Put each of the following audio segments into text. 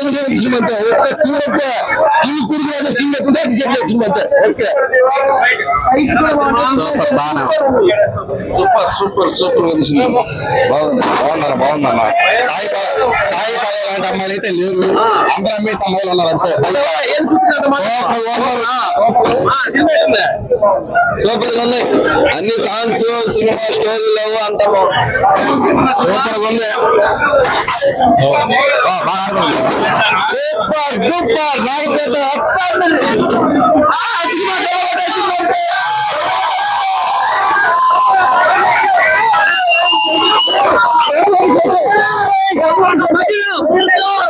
Cinema ఒక్క king అంతా king కుడుకు king ఎత్తుంటే decide cinema super super super ఉంది బాగుంది బాగుందన్న బాగుందన్న సాయి సాయి లాంటి అమ్మాయిలు అయితే లేరు అందరూ అమ్మేసి అమ్మాయిలు ఉన్నారు అంతే సూపర్గా ఉంది అన్ని సాంగ్స్ సినిమా స్టోరీ లేవు అంత సూపర్గా ఉంది సూపర్ సూపర్. నాకైతే ఎక్స్ట్రాడినరీ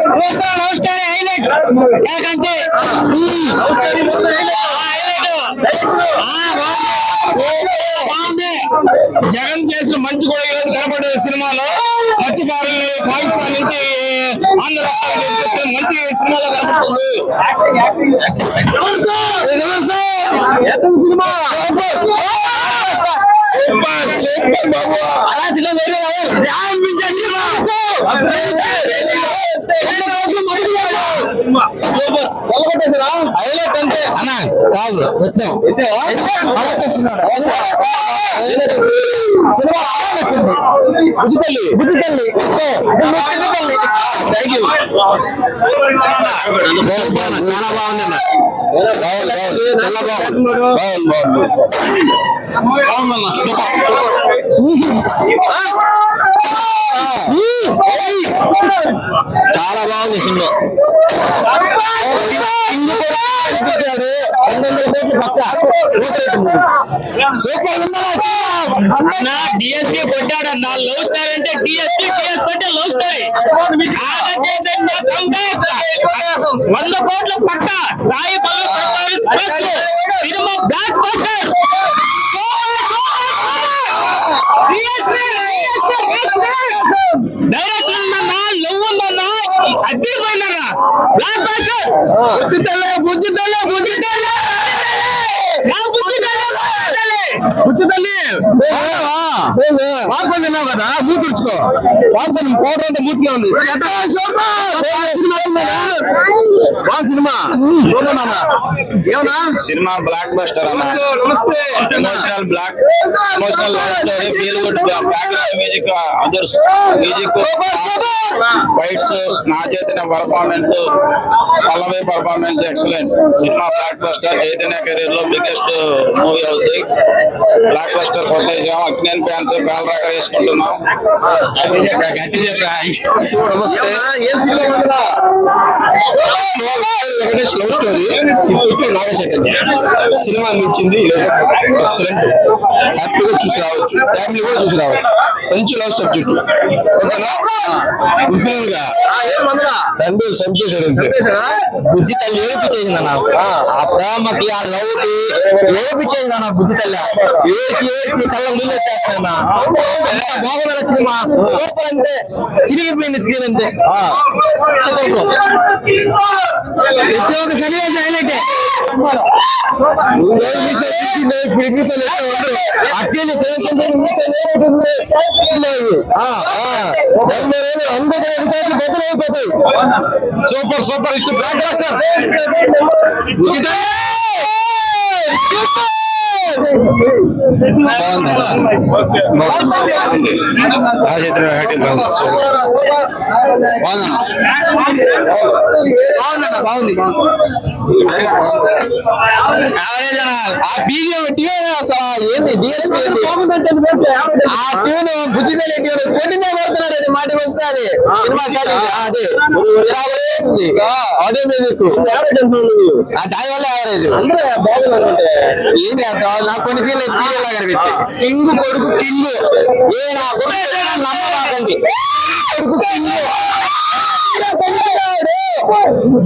సినిమా నమస్కారం హైలైట్ ఎందుకంటే జగన్ చేసిన మంచి కూడా ఈరోజు కనపడే సినిమాలో మత్స్యకారుల్ని సినిమా అలా చిన్న వేరే సినిమా కొల్లగొట్టేసారా హైలైట్ అంటే అన్న కాదు మొత్తం సినిమా నచ్చింది బుద్ధి తల్లి బుద్ధి తల్లి థ్యాంక్ యూ చాలా బాగుంది చాలా బాగుంది అన్న డిఎస్పీ కొట్టాడన్న లవ్ స్టార్ అంటే డిఎస్పీ డిఎస్ అంటే లవ్ స్టోరీ వంద కోట్ల పట్ట. Sai Pallavi cinema blockbuster. Director ఉందన్న లవ్ ఉందన్న అద్దె పోయిందన్న బ్లాక్ బస్టర్ తల్లే బుద్ధి తల్లే బుద్ధి తల్లే నా బుద్ధి తల్లే బుద్ధి తల్లి పాపం తిన్నావు కదా? మూతి తుడుచుకో. పాపం పౌడర్ అంతా మూతిగా ఉంది. బా సినిమా. చూడన్నా ఏమన్నా? సినిమా బ్లాక్ బస్టర్ అన్న. Emotional block emotional love story feel good background music others music fights నా చేతిన performance Pallavi performance excellent cinema blockbuster Chaitanya కెరీర్లో బిగ్గెస్ట్ మూవీ అవుతుంది బ్లాక్ బస్టర్ కొట్టేసాం అగ్నేన్ ఫ్యాన్స్ కాల్ రాకర్ వేసుకుంటున్నాం గట్టి చెప్పా. నమస్తే ఏం సినిమా వెంకటేష్ లవ్ స్టోరీ. ఇప్పుడు నాగశేఖర్ సినిమా అనిపించింది ఎక్సలెంట్. హ్యాపీగా చూసి రావచ్చు. ఫ్యామిలీ కూడా చూసి రావచ్చు. మంచి లవ్ సబ్జెక్ట్. ఓకేనా? తండ్రి చంపేశాడు బుద్ధి తల్లి ఏడిపించేసింది అన్న ఆ. ప్రేమకి ఆ లవ్కి ఏడిపించేసింది అన్న బుద్ధి తల్లి? ఏడ్చి ఏడ్చి కళ్ళ ముందు వచ్చేస్తున్నా బాగున్నా సినిమా సూపర్ అంటే చిరిగిపోయింది స్క్రీన్ అంతే సూపర్ ప్రతి ఒక్క సన్నివేశం హైలైట్ సూపర్ సూపర్ ఇష్టం బాగుందన్న బాగుంది ఆ బీజం అసలు ఏంది డిఎస్పీ ఆ ట్యూన్ బుజ్జిదల్ కొట్టిందే కొడుతున్నాడు అది మాటకి వస్తే అది సినిమా అదే అదే మ్యూజిక్ ఆ దాని వల్ల యావరేజ్ అందరూ బాగుంది అనుకుంటే ఏంటి అర్థం నాకు కొన్ని సీన్లు సీరియల్ లాగా అనిపించింది కింగ్ కొడుకు కింగ్ ఏ నా కొడుకు నమ్మకండి కొడుకు కింగ్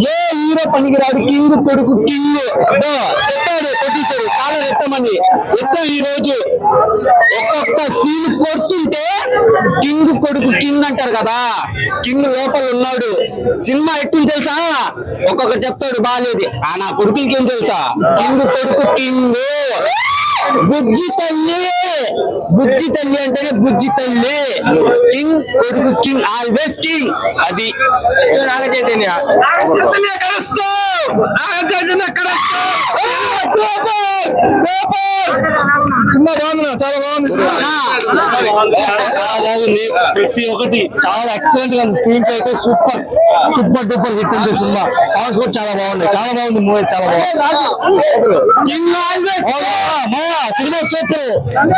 ఏ హీరో పనికిరాడు కింగ్ కొడుకు కింగ్ చెప్పాడు కొట్టించాడు చాలా ఎత్తమని ఎత్తం ఈ రోజు ఒక్కొక్క సీన్ కొడుతుంటే కింగ్ కొడుకు కింగ్ అంటారు కదా. కింగ్ లోపల ఉన్నాడు. సినిమా ఎట్టుంది తెలుసా? ఒక్కొక్కరు చెప్తాడు బాగాలేదు ఆ నా కొడుకులకి ఏం తెలుసా? కింగ్ కొడుకు కింగ్. బుజ్జి తల్లి. బుజ్జి తల్లి అంటేనే బుజ్జి తల్లి. కింగ్ కొడుకు కింగ్ ఆల్వేస్ కింగ్. అది నాగ కలుస్తూ కలుస్తూ చాలా బాగుంది? చాలా బాగుంది ప్రతి ఒక్కటి చాలా ఎక్సలెంట్గా స్క్రీన్ అయితే సూపర్ సూపర్ డూపర్ హిట్ ఉంది సినిమా. సాంగ్స్ కూడా చాలా బాగున్నాయి. చాలా బాగుంది మూవీ చాలా బాగుంది. సినిమా సూపర్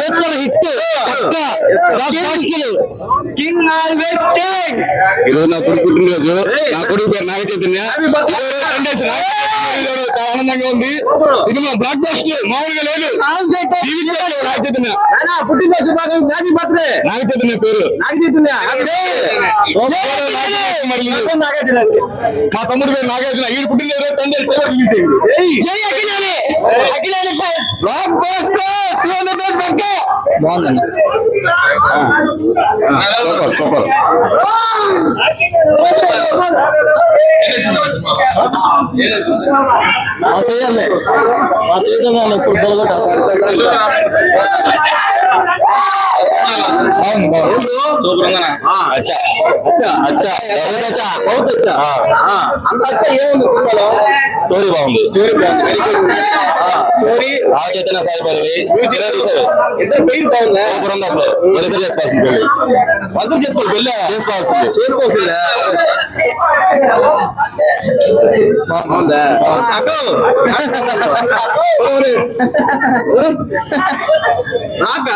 సూపర్ హిట్ ఈరోజు నా కొడుకు పుట్టినరోజు. నా కొడుకు పేరు నాగ చైతన్య ఈరోజు చాలా ఆనందంగా ఉంది. సినిమా బ్లాక్ బస్టర్ మామూలుగా లేదు. నాగ చైతన్య పుట్టినరోజు శుభాకాంక్షలు హ్యాపీ బర్త్డే నాగ చైతన్య పేరు. నాగ చైతన్య మా తమ్ముడు పేరు నాగార్జున. ఈ పుట్టినరోజు తండ్రి పేరు రిలీజ్ అయింది. జై అఖిలాని. అఖిలాని ఫైల్స్ బ్లాక్ బస్టర్ 200 డేస్ పక్క. బాగుందండి. Super super. చేయాలి మా చేద్దాం ఇప్పుడు సూపరంగా అచ్చా అచ్చా అచ్చా అచ్చా బౌత్ ఏముంది సినిమాలో స్టోరీ బాగుంది స్టోరీ బాగుంది స్టోరీ ఆ చైతన్య సాయి పల్లవి ఇద్దరు పెయిన్ బాగుంది ఉంది అసలు వాళ్ళిద్దరు చేసుకోవాల్సింది చేసుకోవాలి చేసుకోవాల్సింది చేసుకోవాల్సిందే బాగుందా నాక